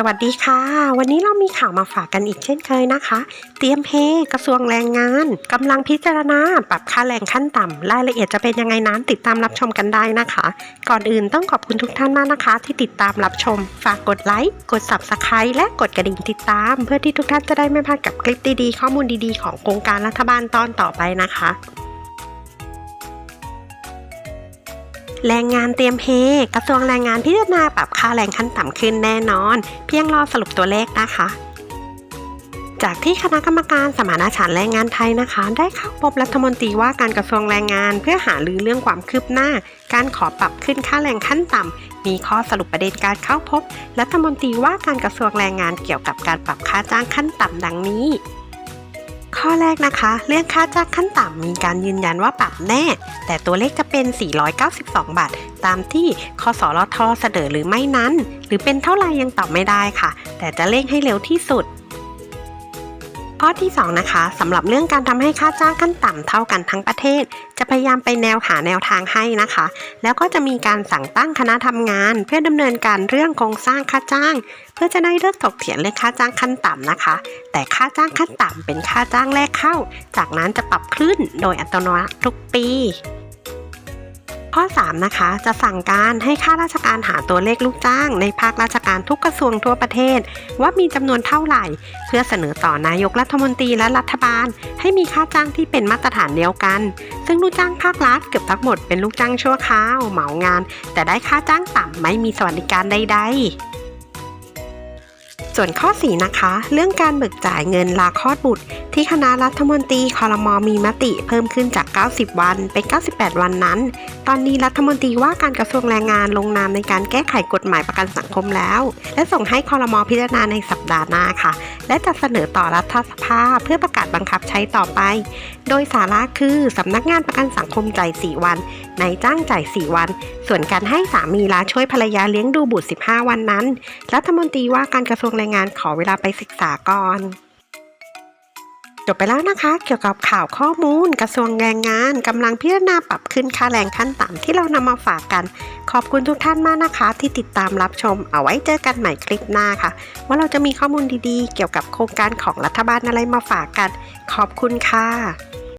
สวัสดีค่ะ วันนี้เรามีข่าวมาฝากกันอีกเช่นเคยนะคะ เตรียมเพกระทรวงแรงงานกำลังพิจารณาปรับค่าแรงขั้นต่ำรายละเอียดจะเป็นยังไงนั้นติดตามรับชมกันได้นะคะ ก่อนอื่นต้องขอบคุณทุกท่านมากนะคะ ที่ติดตามรับชม ฝากกดไลค์กด subscribe และกดกระดิ่งติดตาม เพื่อที่ทุกท่านจะได้ไม่พลาดกับคลิปดีๆ ข้อมูลดีๆ ของโครงการรัฐบาลตอนต่อไปนะคะ แรงงานเตรียมเฮกระทรวงแรงงานพิจารณาปรับค่าแรงขั้นต่ำขึ้นแน่นอน เพียงรอสรุปตัวเลขนะคะ จากที่คณะกรรมการสมานฉันท์แรงงานไทยนะคะ ได้เข้าพบรัฐมนตรีว่าการกระทรวงแรงงาน เพื่อหารือเรื่องความคืบหน้า การขอปรับขึ้นค่าแรงขั้นต่ำมีข้อสรุปประเด็นการเข้าพบ รัฐมนตรีว่าการกระทรวงแรงงานเกี่ยวกับการปรับค่าจ้างขั้นต่ำดังนี้ ข้อแรกนะคะ เรื่องค่าจ้างขั้นต่ำมีการยืนยันว่าปรับแน่ แต่ตัวเลขจะเป็น 492 บาท ตามที่คสรทเสนอหรือไม่นั้น หรือเป็นเท่าไหร่ยังตอบไม่ได้ค่ะ แต่จะเร่งให้เร็วที่สุด อที่ 2 นะคะสำหรับเรื่องการทำให้ค่าจ้างขั้นต่ำเท่ากันทั้งประเทศ จะพยายามไปแนวหาแนวทางให้นะคะ แล้วก็จะมีการสั่งตั้งคณะทำงาน เพื่อดำเนินการเรื่องโครงสร้างค่าจ้าง เพื่อจะได้เลิกถกเถียงเรื่องค่าจ้างขั้นต่ำนะคะ แต่ค่าจ้างขั้นต่ำเป็นค่าจ้างแรกเข้า จากนั้นจะปรับขึ้นโดยอัตโนมัติทุกปี ข้อ 3 นะคะ จะสั่งการให้ข้าราชการหาตัวเลขลูกจ้าง ในภาคราชการทุกกระทรวงทั่วประเทศ ว่ามีจำนวนเท่าไหร่ เพื่อเสนอต่อนายกรัฐมนตรีและรัฐบาล ให้มีค่าจ้างที่เป็นมาตรฐานเดียวกัน ซึ่งลูกจ้างภาครัฐเกือบทั้งหมดเป็นลูกจ้างชั่วคราวเหมางาน แต่ได้ค่าจ้างต่ำไม่มีสวัสดิการใดๆ ส่วนข้อ 4 นะคะ เรื่องการเบิกจ่ายเงินลาคลอดบุตร ที่คณะรัฐมนตรีคอรมอมีมติเพิ่มขึ้นจาก 90 วันเป็น 98 วันนั้น ตอนนี้รัฐมนตรีว่าการกระทรวงแรงงานลงนามในการแก้ไขกฎหมายประกันสังคมแล้ว และส่งให้คอรมอพิจารณาในสัปดาห์หน้าค่ะ และจะเสนอต่อรัฐสภาเพื่อประกาศบังคับใช้ต่อไป โดยสาระคือสำนักงานประกันสังคมจ่าย4วันนายจ้างจ่าย 4 วัน ส่วนการให้สามีลาช่วยภรรยาเลี้ยงดูบุตร 15 วันนั้น รัฐมนตรีว่าการกระทรวงแรงงานขอเวลาไปศึกษาก่อน จบไปแล้วนะคะ เกี่ยวกับข่าวข้อมูล กระทรวงแรงงานกำลังพิจารณาปรับขึ้นค่าแรงขั้นต่ำที่เรานำมาฝากกัน ขอบคุณทุกท่านมากนะคะ ที่ติดตามรับชม เอาไว้เจอกันใหม่คลิปหน้าค่ะ ว่าเราจะมีข้อมูลดีๆ เกี่ยวกับโครงการของรัฐบาลอะไรมาฝากกัน ขอบคุณค่ะ